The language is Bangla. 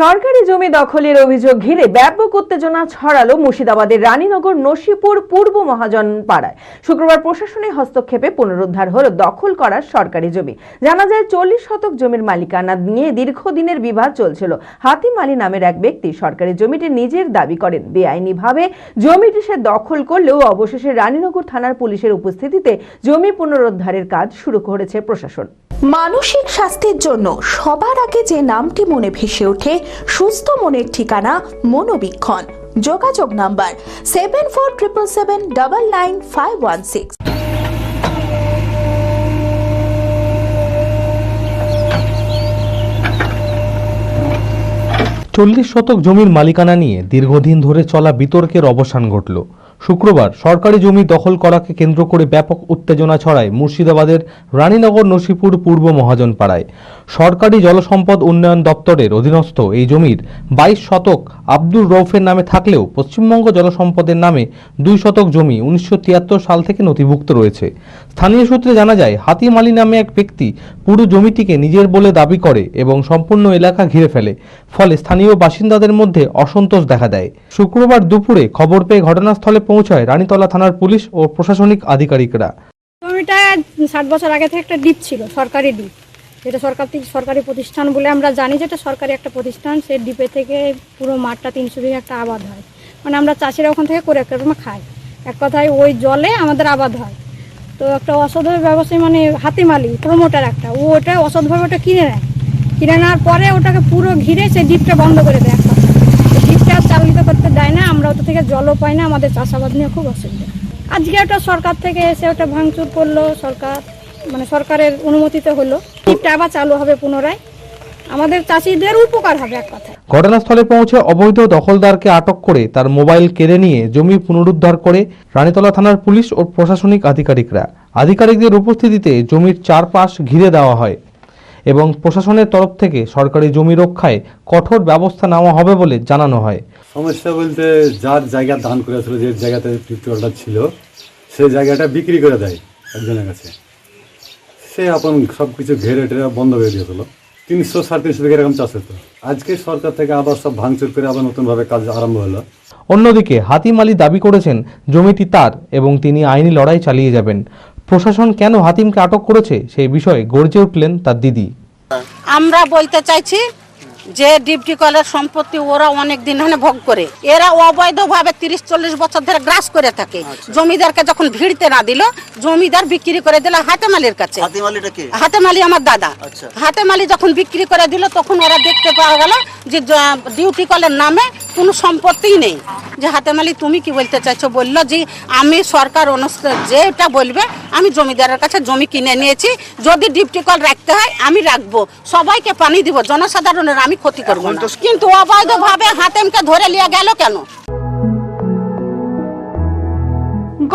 সরকারি জমি দখলের অভিযোগ ঘিরে ব্যাপক উত্তেজনা ছড়ালো মুর্শিদাবাদের রানীনগর নসিপুর পূর্ব মহাজন পাড়ায়। শুক্রবার প্রশাসনের হস্তক্ষেপে পুনরুদ্ধার হল দখল করার সরকারি জমি। জানা যায়, চল্লিশ শতক জমির মালিকানা নিয়ে দীর্ঘদিনের বিবাদ চলছিল। হাতিম আলী নামের এক ব্যক্তি সরকারি জমিটি নিজের দাবি করেন। বেআইনিভাবে জমিটি সে দখল করলেও অবশেষে রানীনগর থানার পুলিশের উপস্থিতিতে জমি পুনরুদ্ধারের কাজ শুরু করেছে প্রশাসন। মানসিক স্বাস্থ্যের জন্য সবার আগে যে নামটি মনে ভেসে ওঠে, সুস্থ মনের ঠিকানা মনোবীক্ষণ। যোগাযোগ number seven four triple seven double nine five one six চল্লিশ শতক জমির মালিকানা নিয়ে দীর্ঘদিন ধরে চলা বিতর্কের অবসান ঘটল। শুক্রবার সরকারি জমি দখল করাকে কেন্দ্র করে ব্যাপক উত্তেজনা ছড়ায় মুর্শিদাবাদের রানীনগর নসিপুর পূর্ব মহাজন পাড়ায় সরকারি জলসম্পদ উন্নয়ন দপ্তরের অধীনস্থ এই জমির বাইশ শতক আব্দুর রৌফের নামে থাকলেও পশ্চিমবঙ্গ জলসম্পদের নামে দুই শতক জমি উনিশশো তিয়াত্তর সাল থেকে নথিভুক্ত রয়েছে। স্থানীয় সূত্রে জানা যায় হাতিম আলী নামে এক ব্যক্তি পুরো জমিটিকে নিজের বলে দাবি করে এবং সম্পূর্ণ এলাকা ঘিরে ফেলে। ফলে স্থানীয় বাসিন্দাদের মধ্যে অসন্তোষ দেখা দেয়। শুক্রবার দুপুরে খবর পেয়ে ঘটনাস্থলে পৌঁছায় রানীতলা থানার পুলিশ ও প্রশাসনিক আধিকারিকরা। জমিটা ষাট বছর আগে থেকে একটা ডিপ ছিল, সরকারি ডিপ যেটা সরকার থেকে সরকারি প্রতিষ্ঠান বলে আমরা জানি যেটা সরকারি একটা প্রতিষ্ঠান, সেই ডিপে থেকে পুরো মাঠটা তিনশো বিঘা একটা আবাদ হয়। মানে আমরা চাষিরা ওখান থেকে করে একটা খাই। এক কথায় ওই জলে আমাদের আবাদ হয়। তো একটা অসৎভাবে ব্যবসায়ী মানে হাতিমালি প্রমোটার একটা। ও ওটা অসৎভাবে ওটা কিনে নেয়। কিনে নেওয়ার পরে ওটাকে পুরো ঘিরে সেই ডিপটা বন্ধ করে দেয় একটা ডিপটা চালিত করতে দেয় না, আমরা ওটা থেকে জলও পাই না, আমাদের চাষাবাদ নিয়ে খুব অসুবিধা। আজকে ওটা সরকার থেকে এসে ওটা ভাঙচুর করল সরকার। মানে সরকারের অনুমতিতে হলো। ডিপটা আবার চালু হবে পুনরায়। আমাদের চাষিদের উপকার হবে এক কথায়। ঘটনাস্থলে পৌঁছে অবৈধ দখলদারকে আটক করে তার মোবাইল কেড়ে নিয়ে জমি পুনরুদ্ধার করে রানীতলা থানার পুলিশ ও প্রশাসনিক আধিকারিকরা। আধিকারিকদের উপস্থিতিতে জমির চারপাশ ঘিরে দেওয়া হয় এবং প্রশাসনের তরফ থেকে সরকারি জমি রক্ষায় কঠোর ব্যবস্থা নেওয়া হবে বলে জানানো হয়। সমস্যা বলতে যার জায়গা দান করেছিল যে জায়গাতে টিউবওয়েলটা ছিল সেই জায়গাটা বিক্রি করে দেয় একজনের কাছে। সে আপন সব কিছু ঘেরে টেরে বন্ধ হয়ে দিয়েছিল তিনশো সাড়ে তিনশো থেকে এরকম চাষ হতো। আজকে সরকার থেকে আবার সব ভাঙচুর করে আবার নতুনভাবে কাজ আরম্ভ হলো। অন্যদিকে হাতিম আলী দাবি করেছেন জমিটি তার এবং তিনি আইনি লড়াই চালিয়ে যাবেন। প্রশাসন কেন হাতিমকে আটক করেছে সেই বিষয়ে গর্জে উঠলেন তার দিদি। আমরা বলতে চাইছি যে ডিপটি কলের সম্পত্তি ওরা অনেক দিন ধরে ভোগ করে। এরা অবৈধভাবে তিরিশ চল্লিশ বছর ধরে গ্রাস করে থাকে। জমিদারকে যখন ভিড়তে না দিল জমিদার বিক্রি করে দিল হাতেমালির কাছে। হাতেমালি আমার দাদা। হাতে হাতেমালি যখন বিক্রি করে দিল তখন ওরা দেখতে পাওয়া গেল যে ডিউটি কলের নামে কোনো সম্পত্তিই নেই। যে হাতে মালি তুমি কি বলতে চাইছো? বলল যে আমি সরকার অনুষ্ঠান যেটা বলবে আমি জমিদারের কাছে জমি কিনে নিয়েছি। যদি ডিপটি কল রাখতে হয় আমি রাখব। সবাইকে পানি দিব জনসাধারণের আমি ক্ষতি করব কিন্তু অবৈধভাবে হাতেমকে ধরে নিয়ে গেল কেন?